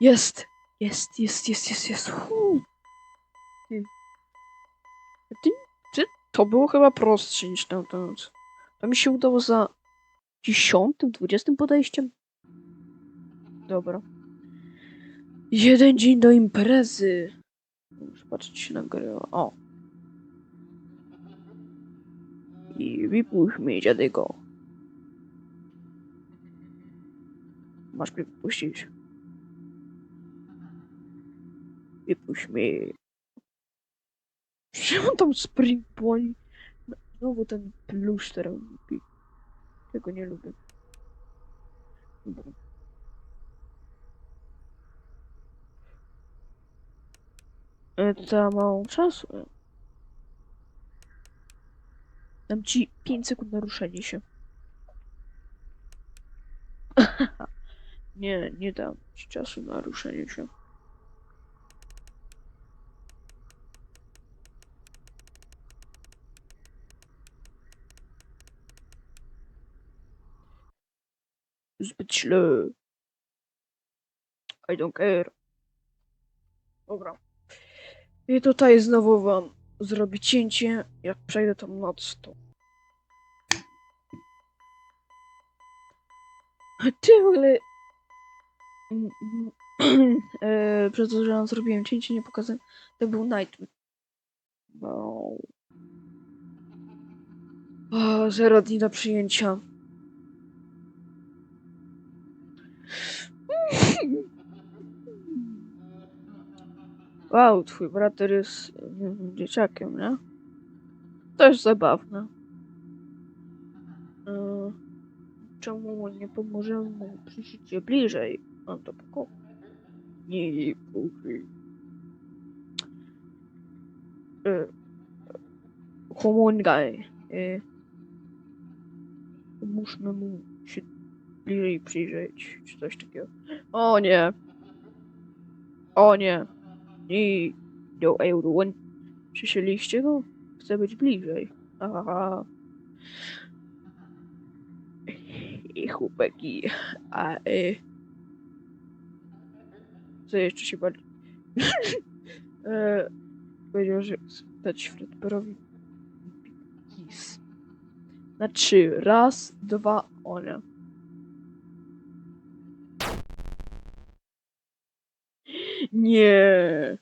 Jest! Jest, jest, jest, jest, jest. Hu. Ty. Ty, ty, to było chyba prostsze niż tamta noc. To mi się udało za dziesiątym, dwudziestym podejściem. Dobra. Jeden dzień do imprezy. Muszę patrzeć się na grę. O. I wypuść mnie, dziadygo. Masz mnie wypuścić. Wypuść mnie. Czemu tam Spring Pony? No, Znowu ten plusz teraz lubi. Tego nie lubię. E, To mało czasu. Dam ci 5 sekund na ruszenie się. nie, nie dam ci czasu Zbyt źle. I don't care. Dobra. I tutaj znowu wam zrobię cięcie. Jak przejdę tą noc, to... Ty w ogóle... E, Przez to, że zrobiłem cięcie, nie pokazałem. To był Nightmare. Wow. O, zero dni do przyjęcia. Wow, twój brater jest dzieciakiem, nie? Też zabawne. Czemu mu nie pomożemy mu przyjść się bliżej? On to pokoju. Nie. E, Homongaj. E, pomóżmy mu bliżej przyjrzeć, czy coś takiego. O nie. O nie. Nie. Do everyone. Słyszeliście go? Chcę być bliżej. Aha. I chłopaki. A y... Co jeszcze się bardziej... powiedział, że dać Fredberowi kiss. Na trzy. Raz, dwa, one. Nie.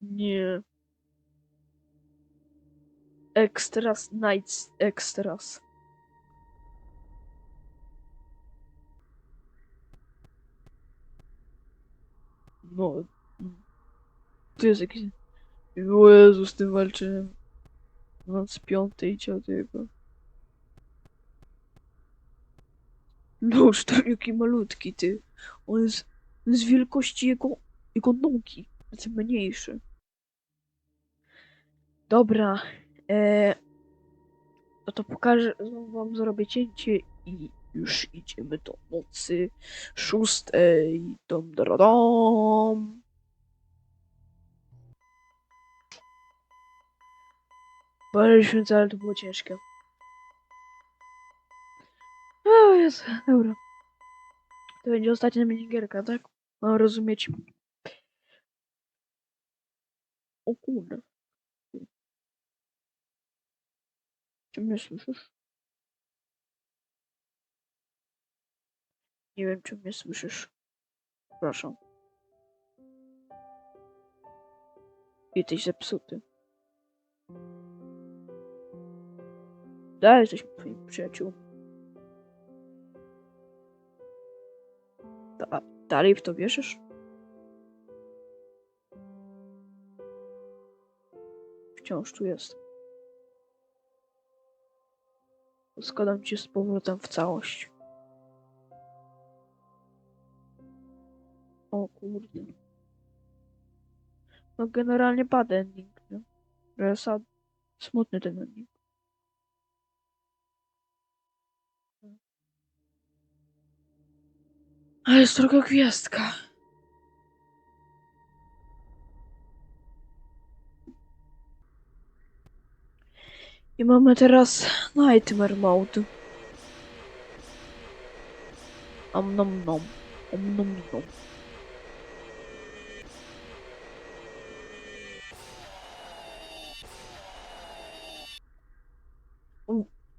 Nie. Extras, Nights Extras. No. To jest jakiś... O Jezu, z tym walczyłem. Noc piątej dziadego. No, to jaki malutki ty. On jest z wielkości jego, jego nogi. Jest mniejszy. Dobra. E, no to pokażę, znowu wam zrobię cięcie i już idziemy do nocy szóstej. Dom, dom, dom. Baliśmy, ale to było ciężkie. Jezu, dobra. To będzie ostatnia minigierka, tak? Mam rozumieć. O kurde. Czy mnie słyszysz? Nie wiem, czy mnie słyszysz. Proszę. Jesteś zepsuty. Dalej jesteśmy twoim przyjaciółmi. Da dalej w to wierzysz? Wciąż tu jest. Składam cię z powrotem w całość. O kurde. No generalnie bad ending, nie? Że sad... Smutny ten ending. Ale jest droga gwiazdka. I mamy teraz Nightmare Mode. Om nom nom. Om nom nom.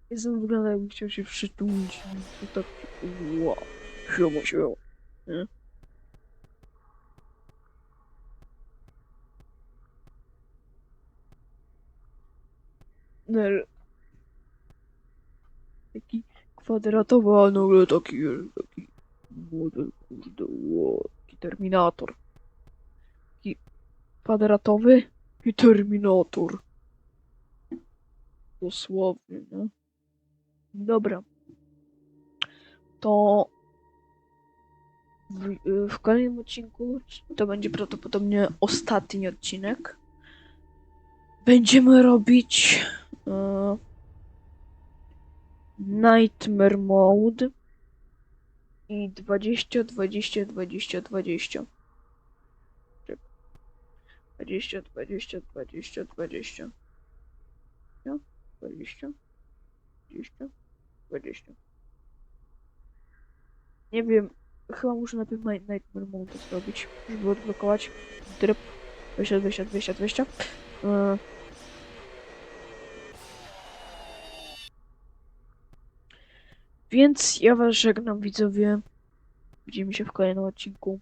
Jestem wygląda jakby chciał się przytulić. To tak... Wow. Siema, siema. Nie? Nel. Taki kwadratowy, a nagle taki, taki model, kurde, taki Terminator. Taki kwadratowy i Terminator. Dosłownie, no. Dobra. To w, w kolejnym odcinku, to będzie prawdopodobnie ostatni odcinek, będziemy robić e, Nightmare Mode i 20, 20, 20, 20. Czekaj. 20, 20, 20, 20. No, 20, 20, 20. Nie wiem, chyba muszę najpierw Night- Nightmare Mode zrobić, żeby odblokować tryb 20, 20, 20, 20. E, Więc ja was żegnam widzowie. Widzimy się w kolejnym odcinku.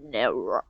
Never.